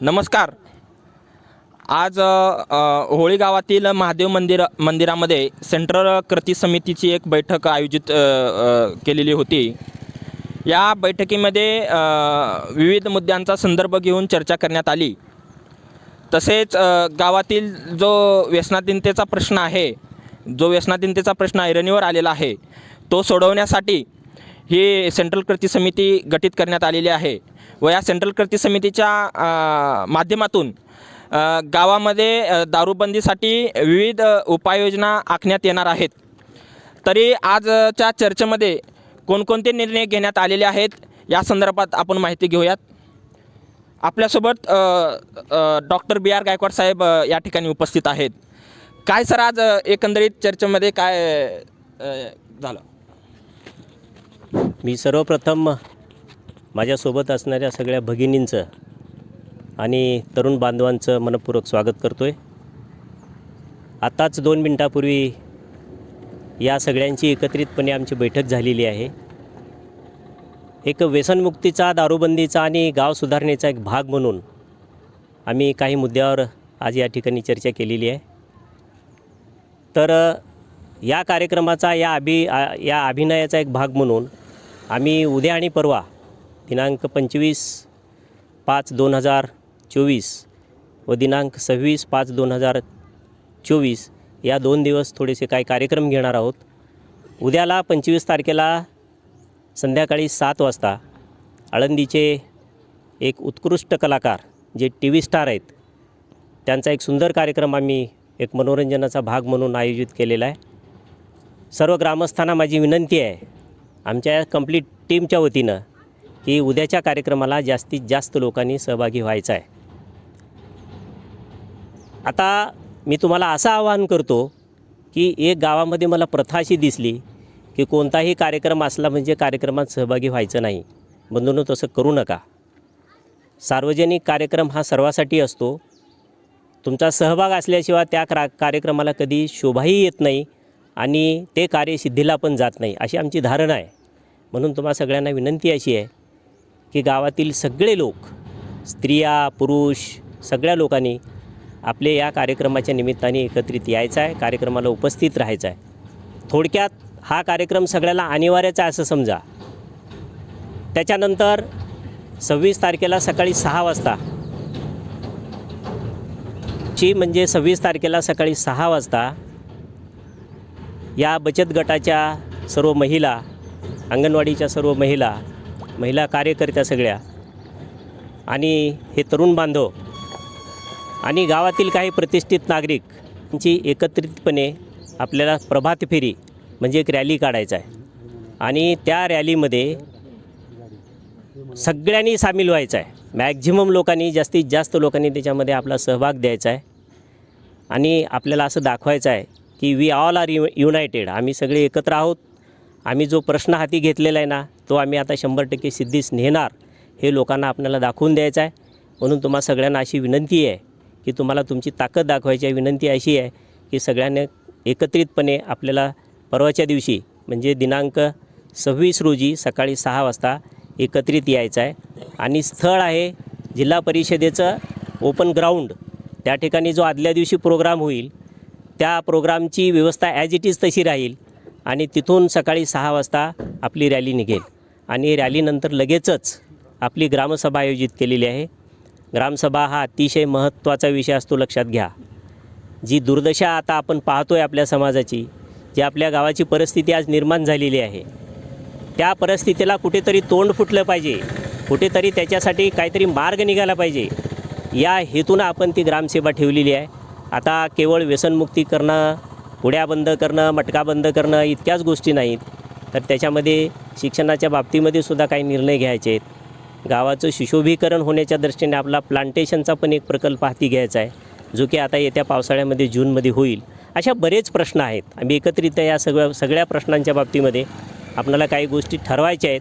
नमस्कार. आज होळी गावातील महादेव मंदिर मंदिरामध्ये सेंट्रल कृती समितीची एक बैठक आयोजित केलेली होती. या बैठकीमध्ये विविध मुद्द्यांचा संदर्भ घेऊन चर्चा करण्यात आली. तसेच गावातील जो व्यसनाधीनतेचा प्रश्न आहे जो व्यसनाधीनतेचा प्रश्न ऐरणीवर आलेला आहे तो सोडवण्यासाठी ही सेंट्रल कृती समिती गठीत करण्यात आलेली आहे. व या सेंट्रल कृती समितीच्या माध्यमातून गावामध्ये दारूबंदीसाठी विविध उपाययोजना आखण्यात येणार आहेत. तरी आजच्या चर्चेमध्ये कोणकोणते निर्णय घेण्यात आलेले आहेत या संदर्भात आपण माहिती घेऊयात. आपल्यासोबत डॉक्टर बी आर गायकवाड साहेब या ठिकाणी उपस्थित आहेत. काय सर आज एकंदरीत चर्चेमध्ये काय झालं? मी सर्वप्रथम माझ्यासोबत असणाऱ्या सगळ्या भगिनींचं आणि तरुण बांधवांचं मनपूर्वक स्वागत करतो आहे आत्ताच दोन मिनटापूर्वी या सगळ्यांची एकत्रितपणे आमची बैठक झालेली आहे. एक व्यसनमुक्तीचा दारूबंदीचा आणि गाव सुधारणेचा एक भाग म्हणून आम्ही काही मुद्द्यावर आज या ठिकाणी चर्चा केलेली आहे. तर या कार्यक्रमाचा या अभि या अभिनयाचा एक भाग म्हणून आम्ही उद्या आणि परवा दिनांक पंचवीस पाच दोन हजार चोवीस व दिनांक सव्वीस पाच दोन हजार चोवीस या दोन दिवस थोडेसे काही कार्यक्रम घेणार आहोत. उद्याला पंचवीस तारखेला संध्याकाळी सात वाजता आळंदीचे एक उत्कृष्ट कलाकार जे टी व्ही स्टार आहेत त्यांचा एक सुंदर कार्यक्रम आम्ही एक मनोरंजनाचा भाग म्हणून आयोजित केलेला आहे. सर्व ग्रामस्थांना माझी विनंती आहे आमच्या कंप्लीट टीमच्या वतीनं की उद्याच्या कार्यक्रमाला जास्तीत जास्त लोकांनी सहभागी व्हायचं आहे. आता मी तुम्हाला असं आवाहन करतो की एक गावामध्ये मला प्रथा अशी दिसली की कोणताही कार्यक्रम असला म्हणजे कार्यक्रमात सहभागी व्हायचं नाही. बंधूंनो तसं करू नका. सार्वजनिक कार्यक्रम हा सर्वासाठी असतो. तुमचा सहभाग असल्याशिवाय त्या क्रा कार्यक्रमाला कधी शोभाही येत नाही आणि ते कार्य सिद्धीला पण जात नाही अशी आमची धारणा आहे. म्हणून तुम्हा सगळ्यांना विनंती अशी आहे की गावातील सगळे लोक स्त्रिया पुरुष सगळ्या लोकांनी आपले या कार्यक्रमाच्या निमित्ताने एकत्रित यायचं आहे कार्यक्रमाला उपस्थित राहायचं आहे. थोडक्यात हा कार्यक्रम सगळ्याला अनिवार्यचा आहे असं समजा. त्याच्यानंतर सव्वीस तारखेला सकाळी सहा वाजता ची म्हणजे सव्वीस तारखेला सकाळी सहा वाजता या बचत गटाच्या सर्व महिला अंगणवाडीच्या सर्व महिला महिला कार्यकर्त्या सगळ्या आणि हे तरुण बांधव आणि गावातील काही प्रतिष्ठित नागरिक यांची एकत्रितपणे आपल्याला प्रभात फेरी म्हणजे एक रॅली काढायचा आहे. आणि त्या रॅलीमध्ये सगळ्यांनी सामील व्हायचं आहे. मॅक्झिमम लोकांनी जास्तीत जास्त लोकांनी त्याच्यामध्ये आपला सहभाग द्यायचा आहे. आणि आपल्याला असं दाखवायचं आहे की we all are you united आम्ही सगळे एकत्र आहोत. आम्ही जो प्रश्न हाती घेतलेला आहे ना तो आम्ही आता शंभर टक्के सिद्धीस नेणार हे लोकांना आपल्याला दाखवून द्यायचं आहे. म्हणून तुम्हा सगळ्यांना अशी विनंती आहे की तुम्हाला तुमची ताकद दाखवायची आहे. विनंती अशी आहे की सगळ्यांनी एकत्रितपणे आपल्याला परवाच्या दिवशी म्हणजे दिनांक सव्वीस रोजी सकाळी सहा वाजता एकत्रित यायचं आहे. आणि स्थळ आहे जिल्हा परिषदेचं ओपन ग्राउंड. त्या ठिकाणी जो आदल्या दिवशी प्रोग्राम होईल त्या प्रोग्रामची व्यवस्था ॲज इट इज तशी राहील आणि तिथून सकाळी सहा वाजता आपली रॅली निघेल. आणि रॅलीनंतर लगेचच आपली ग्रामसभा आयोजित केलेली आहे. ग्रामसभा हा अतिशय महत्त्वाचा विषय असतो लक्षात घ्या. जी दुर्दशा आता आपण पाहतो आहे आपल्या समाजाची जी आपल्या गावाची परिस्थिती आज निर्माण झालेली आहे त्या परिस्थितीला कुठेतरी तोंड फुटलं पाहिजे. कुठेतरी त्याच्यासाठी काहीतरी मार्ग निघाला पाहिजे. या हेतूनं आपण ती ग्रामसेवा ठेवलेली आहे. आता केवळ व्यसनमुक्ती करणं पुड्या बंद करणं मटका बंद करणं इतक्याच गोष्टी नाहीत. तर त्याच्यामध्ये शिक्षणाच्या बाबतीमध्ये सुद्धा काही निर्णय घ्यायचे आहेत. गावाचं सुशोभीकरण होण्याच्या दृष्टीने आपला प्लांटेशनचा पण एक प्रकल्प हाती घ्यायचा आहे जो की आता येत्या पावसाळ्यामध्ये जूनमध्ये होईल. अशा बरेच प्रश्न आहेत. आम्ही एकत्रित या सगळ्या सगळ्या प्रश्नांच्या बाबतीमध्ये आपल्याला काही गोष्टी ठरवायच्या आहेत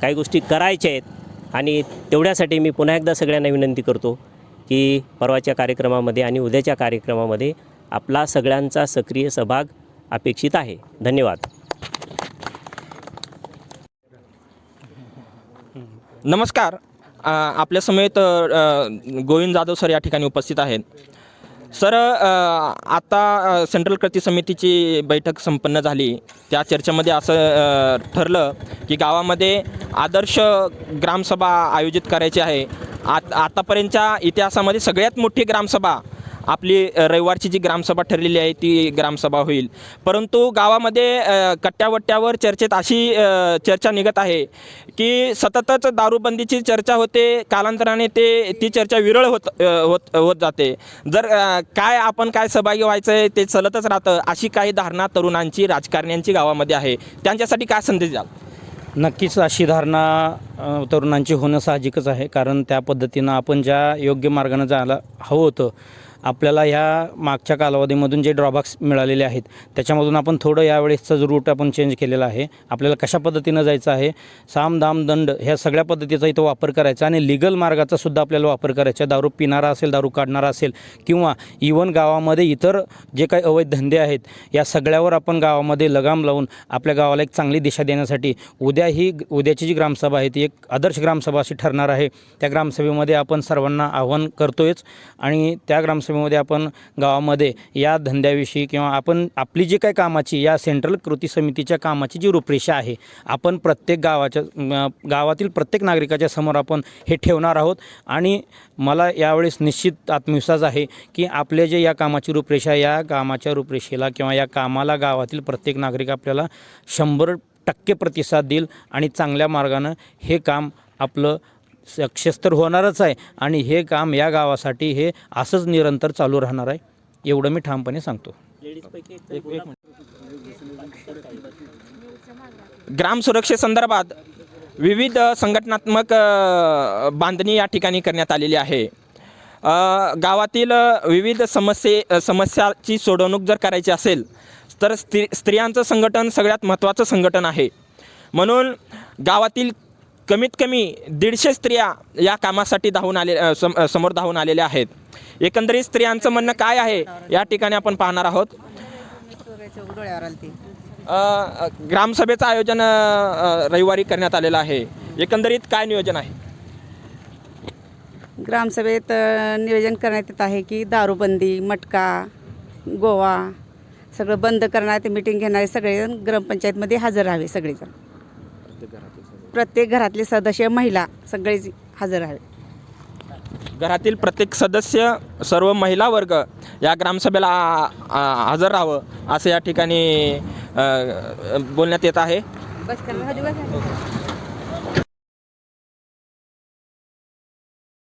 काही गोष्टी करायच्या आहेत आणि तेवढ्यासाठी मी पुन्हा एकदा सगळ्यांना विनंती करतो की परवाच्या कार्यक्रमामध्ये आणि उद्याच्या कार्यक्रमामध्ये आपला सगळ्यांचा सक्रिय सहभाग अपेक्षित आहे. धन्यवाद. नमस्कार. आपल्यासमेत आपल्या समेत गोविंद जाधव सर या ठिकाणी उपस्थित आहेत. सर आता सेंट्रल कृती समितीची बैठक संपन्न झाली. त्या चर्चेमध्ये असं ठरलं की गावामध्ये आदर्श ग्रामसभा आयोजित करायची आहे. आत आतापर्यंतच्या इतिहासामध्ये सगळ्यात मोठी ग्रामसभा आपली रविवारची जी ग्रामसभा ठरलेली आहे ती ग्रामसभा होईल. परंतु गावामध्ये कट्ट्यावट्ट्यावर चर्चेत अशी चर्चा निघत आहे की सततच दारूबंदीची चर्चा होते कालांतराने ते ती चर्चा विरळ होत होत होत जाते. जर काय आपण काय सहभागी व्हायचं आहे ते चलतच राहतं अशी काही धारणा तरुणांची राजकारण्यांची गावामध्ये आहे. त्यांच्यासाठी काय संदेश द्याल? नक्कीच अशी धारणा तरुणांची होणं साहजिकच आहे. कारण त्या पद्धतीनं आपण ज्या योग्य मार्गानं जायला हवं होतं आपल्याला ह्या मागच्या कालावधीमधून जे ड्रॉबॅक्स मिळालेले आहेत त्याच्यामधून आपण थोडं यावेळेसचं जो रूट आपण चेंज केलेला आहे आपल्याला कशा पद्धतीनं जायचं आहे साम दाम दंड ह्या सगळ्या पद्धतीचा इथं वापर करायचा आणि लिगल मार्गाचा सुद्धा आपल्याला वापर करायचा दारू पिणारा असेल दारू काढणारा असेल किंवा इवन गावामध्ये इतर जे काही अवैध धंदे आहेत या सगळ्यावर आपण गावामध्ये लगाम लावून आपल्या गावाला एक चांगली दिशा देण्यासाठी उद्या ही उद्याची जी ग्रामसभा आहे ती एक आदर्श ग्रामसभा अशी ठरणार आहे. त्या ग्रामसभेमध्ये आपण सर्वांना आव्हान करतोयच आणि त्या ग्रामसभेमध्ये आपण गावामध्ये या धंद्याविषयी किंवा आपण आपली जी काही कामाची या सेंट्रल कृती समितीच्या कामाची जी रूपरेषा आहे आपण प्रत्येक गावाच्या गावातील प्रत्येक नागरिकाच्या समोर आपण हे ठेवणार आहोत. आणि मला यावेळेस निश्चित आत्मविश्वास आहे की आपले जे या कामाची रूपरेषा या कामाच्या रूपरेषेला किंवा या कामाला गावातील प्रत्येक नागरिक आपल्याला शंभर टक्के प्रतिसाद देईल आणि चांगल्या मार्गानं हे काम आपलं सक्सेस तर होणारच आहे. आणि हे काम या गावासाठी हे असंच निरंतर चालू राहणार आहे एवढं मी ठामपणे सांगतो. ग्राम सुरक्षेसंदर्भात विविध संघटनात्मक बांधणी या ठिकाणी करण्यात आलेली आहे. गावातील विविध समस्ये समस्याची सोडवणूक जर करायची असेल तर स्त्री स्त्रियांचं संघटन सगळ्यात महत्त्वाचं संघटन आहे. म्हणून गावातील कमीत कमी दीडशे स्त्रिया या कामासाठी धावून आले सम समोर धावून आलेल्या आहेत. एकंदरीत स्त्रियांचं म्हणणं काय आहे या ठिकाणी आपण पाहणार आहोत. ग्रामसभेचं आयोजन रविवारी करण्यात आलेलं आहे. एकंदरीत काय नियोजन आहे? ग्रामसभेत नियोजन करण्यात येत आहे की दारूबंदी मटका गोवा सगळं बंद करणार ते मिटिंग घेणारे सगळेजण ग्रामपंचायतमध्ये हजर राहावे सगळेजण. प्रत्येक घरातले सदस्य महिला सगळेच हजर राहावे घरातील प्रत्येक सदस्य सर्व महिला वर्ग या ग्रामसभेला आ, आ, हजर राहावं असं या ठिकाणी अ, बोलण्यात येत आहे. बस